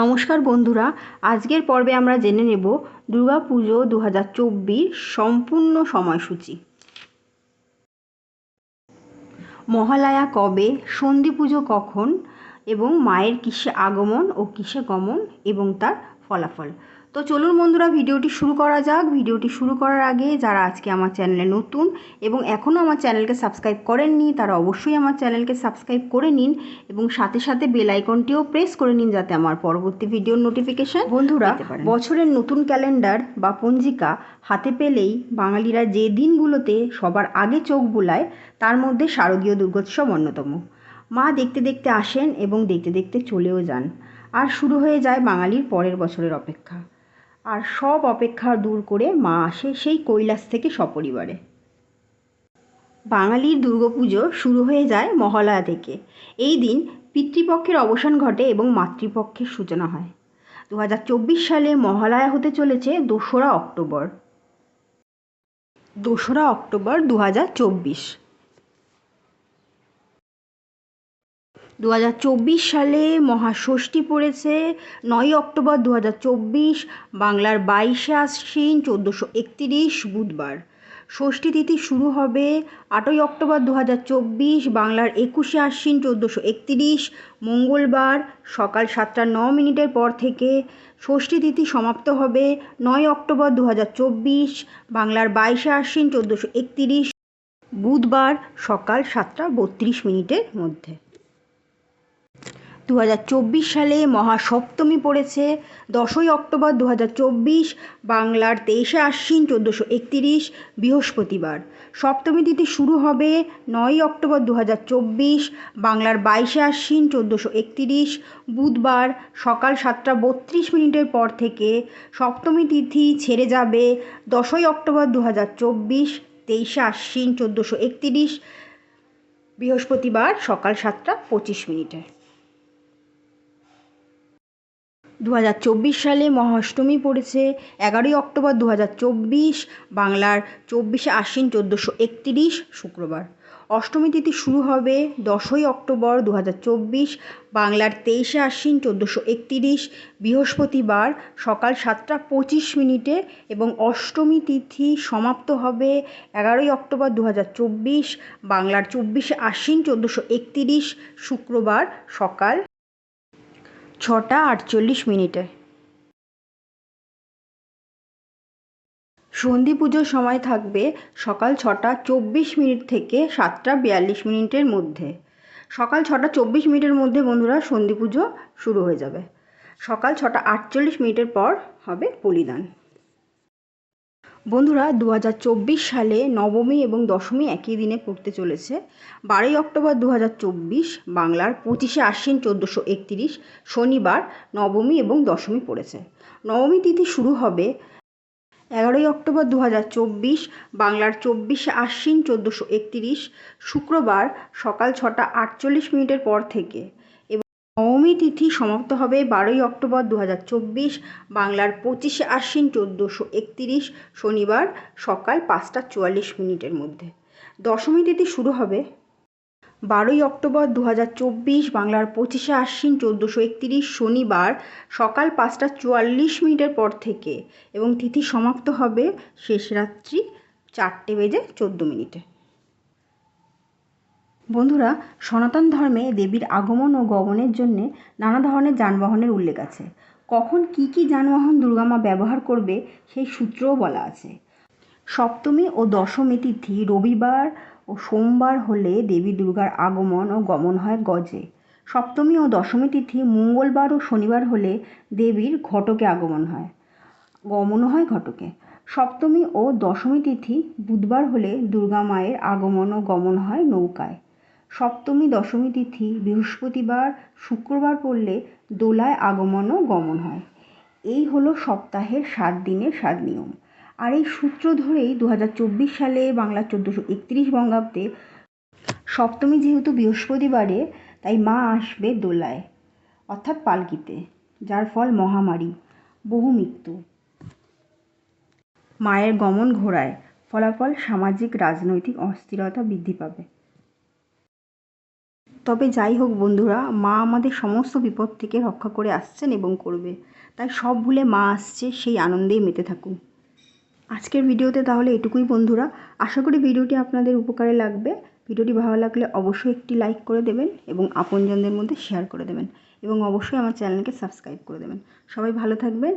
নমস্কার বন্ধুরা, আজকের পর্বে আমরা জেনে নেব দুর্গা পুজো দু হাজার চব্বিশ সম্পূর্ণ সময়সূচি। মহালয়া কবে, সন্ধি পুজো কখন এবং মায়ের কিসে আগমন ও কিসে গমন এবং তার ফলাফল। তো চলুন বন্ধুরা ভিডিওটি শুরু করা যাক। ভিডিওটি শুরু করার আগে যারা আজকে আমার চ্যানেলে নতুন এবং এখনও আমার চ্যানেলকে সাবস্ক্রাইব করেননি তারা অবশ্যই আমার চ্যানেলকে সাবস্ক্রাইব করে নিন এবং সাথে সাথে বেল আইকনটিও প্রেস করে নিন যাতে আমার পরবর্তী ভিডিওর নোটিফিকেশন বন্ধুরা বছরের নতুন ক্যালেন্ডার বা পঞ্জিকা হাতে পেলেই বাঙালিরা যে দিনগুলোতে সবার আগে চোখ বুলায় তার মধ্যে শারদীয় দুর্গোৎসব অন্যতম। মা দেখতে দেখতে আসেন এবং দেখতে দেখতে চলেও যান। আর শুরু হয়ে যায় বাঙালির পরের বছরের অপেক্ষা। আর সব অপেক্ষা দূর করে মা আসে সেই কৈলাস থেকে সপরিবারে। বাঙালির দুর্গাপুজো শুরু হয়ে যায় মহালয়া থেকে। এই দিন পিতৃপক্ষের অবসান ঘটে এবং মাতৃপক্ষের সূচনা হয়। দু হাজার চব্বিশ সালে মহালয়া হতে চলেছে দোসরা অক্টোবর। দোসরা অক্টোবর দু হাজার চব্বিশ। দু হাজার চব্বিশ সালে মহাষষ্ঠী পড়েছে। নয় অক্টোবর দু হাজার চব্বিশ, বাংলার বাইশে আশ্বিন চোদ্দোশো একতিরিশ, বুধবার। ষষ্ঠী তিথি শুরু হবে আটই অক্টোবর দু হাজার চব্বিশ, বাংলার একুশে আশ্বিন চোদ্দোশো একতিরিশ, মঙ্গলবার সকাল সাতটা ন মিনিটের পর থেকে। ষষ্ঠী তিথি সমাপ্ত হবে নয় অক্টোবর দু হাজার চব্বিশ, বাংলার বাইশে আশ্বিন চোদ্দোশো একতিরিশ, বুধবার সকাল সাতটা বত্রিশ মিনিটের মধ্যে। দু হাজার চব্বিশ সালে মহাসপ্তমী পড়েছে। দশই অক্টোবর দু হাজার চব্বিশ, বাংলার তেইশে আশ্বিন চোদ্দোশো একতিরিশ, বৃহস্পতিবার। সপ্তমী তিথি শুরু হবে নয়ই অক্টোবর দু হাজার চব্বিশ, বাংলার বাইশে আশ্বিন চোদ্দোশো একতিরিশ, বুধবার সকাল সাতটা বত্রিশ মিনিটের পর থেকে সপ্তমী তিথি ছেড়ে যাবে দশই অক্টোবর দু হাজার চব্বিশ, তেইশে আশ্বিন চোদ্দোশো একতিরিশ, বৃহস্পতিবার সকাল সাতটা পঁচিশ মিনিটে। দু হাজার চব্বিশ সালে মহাষ্টমী পড়েছে, এগারোই অক্টোবর দু হাজার চব্বিশ, বাংলার চব্বিশে আশ্বিন চোদ্দোশো একতিরিশ শুক্রবার। অষ্টমী তিথি শুরু হবে দশই অক্টোবর দু হাজার চব্বিশ, বাংলার তেইশে আশ্বিন চোদ্দোশো একতিরিশ, বৃহস্পতিবার সকাল সাতটা পঁচিশ মিনিটে এবং অষ্টমী তিথি সমাপ্ত হবে এগারোই অক্টোবর দু হাজার চব্বিশ, বাংলার চব্বিশে আশ্বিন চোদ্দোশো একতিরিশ শুক্রবার সকাল ছটা আটচল্লিশ মিনিটে। সন্ধি পুজোর সময় থাকবে সকাল ছটা চব্বিশ মিনিট থেকে সাতটা বিয়াল্লিশ মিনিটের মধ্যে। সকাল ছটা চব্বিশ মিনিটের মধ্যে বন্ধুরা সন্ধি পুজো শুরু হয়ে যাবে। সকাল ছটা আটচল্লিশ মিনিটের পর হবে বলিদান বন্ধুরা দু হাজার চব্বিশ সালে নবমী এবং দশমী একই দিনে পড়তে চলেছে। বারোই অক্টোবর দু হাজার চব্বিশ, বাংলার পঁচিশে আশ্বিন চোদ্দোশো একতিরিশ, শনিবার নবমী এবং দশমী পড়েছে। নবমী তিথি শুরু হবে এগারোই অক্টোবর দু হাজার চব্বিশ, বাংলার চব্বিশে আশ্বিন চোদ্দোশো একতিরিশ, শুক্রবার সকাল ছটা আটচল্লিশ মিনিটের পর থেকে। নবমী তিথি সমাপ্ত হবে বারোই অক্টোবর দু হাজার চব্বিশ, বাংলার পঁচিশে আশ্বিন চোদ্দোশো একতিরিশ, শনিবার সকাল পাঁচটা চুয়াল্লিশ মিনিটের মধ্যে। দশমী তিথি শুরু হবে বারোই অক্টোবর দু হাজার চব্বিশ, বাংলার পঁচিশে আশ্বিন চোদ্দোশো একতিরিশ, শনিবার সকাল পাঁচটা চুয়াল্লিশ মিনিটের পর থেকে এবং তিথি সমাপ্ত হবে শেষ রাত্রি চারটে বেজে চোদ্দ মিনিটে। বন্ধুরা, সনাতন ধর্মে দেবীর আগমন ও গমনের জন্য নানা ধরনের যানবাহনের উল্লেখ আছে। কখন কি কি যানবাহন দুর্গামা ব্যবহার করবে সেই সূত্রও বলা আছে। সপ্তমী ও দশমী তিথি রবিবার ও সোমবার হলে দেবী দুর্গার আগমন ও গমন হয় গজে। সপ্তমী ও দশমী তিথি মঙ্গলবার ও শনিবার হলে দেবীর ঘটকে আগমন হয়। গমনও হয় ঘটকে। সপ্তমী ও দশমী তিথি বুধবার হলে দুর্গা মায়ের আগমন ও গমন হয় নৌকায়। সপ্তমী, দশমী তিথি, বৃহস্পতিবার, শুক্রবার পড়লে দোলায় আগমন ও গমন হয়। এই হলো সপ্তাহের সাত দিনের সাত নিয়ম। আর এই সূত্র ধরেই দু হাজার চব্বিশ সালে বাংলা চোদ্দোশো একত্রিশ বঙ্গাব্দে সপ্তমী যেহেতু বৃহস্পতিবারে, তাই মা আসবে দোলায়, অর্থাৎ পালকিতে, যার ফল মহামারী, বহু মৃত্যু। মায়ের গমন ঘোড়ায়, ফলাফল সামাজিক, রাজনৈতিক অস্থিরতা বৃদ্ধি পাবে। তবে যাই হোক বন্ধুরা, মা আমাদের সমস্ত বিপদ থেকে রক্ষা করে আসছেন এবং করবে। তাই সব ভুলে মা আসছে, সেই আনন্দেই মেতে থাকুন। আজকের ভিডিওতে তাহলে এটুকুই বন্ধুরা। আশা করি ভিডিওটি আপনাদের উপকারে লাগবে। ভিডিওটি ভালো লাগলে অবশ্যই একটি লাইক করে দেবেন এবং আপনজনদের মধ্যে শেয়ার করে দেবেন। এবং অবশ্যই আমার চ্যানেলকে সাবস্ক্রাইব করে দেবেন। সবাই ভালো থাকবেন।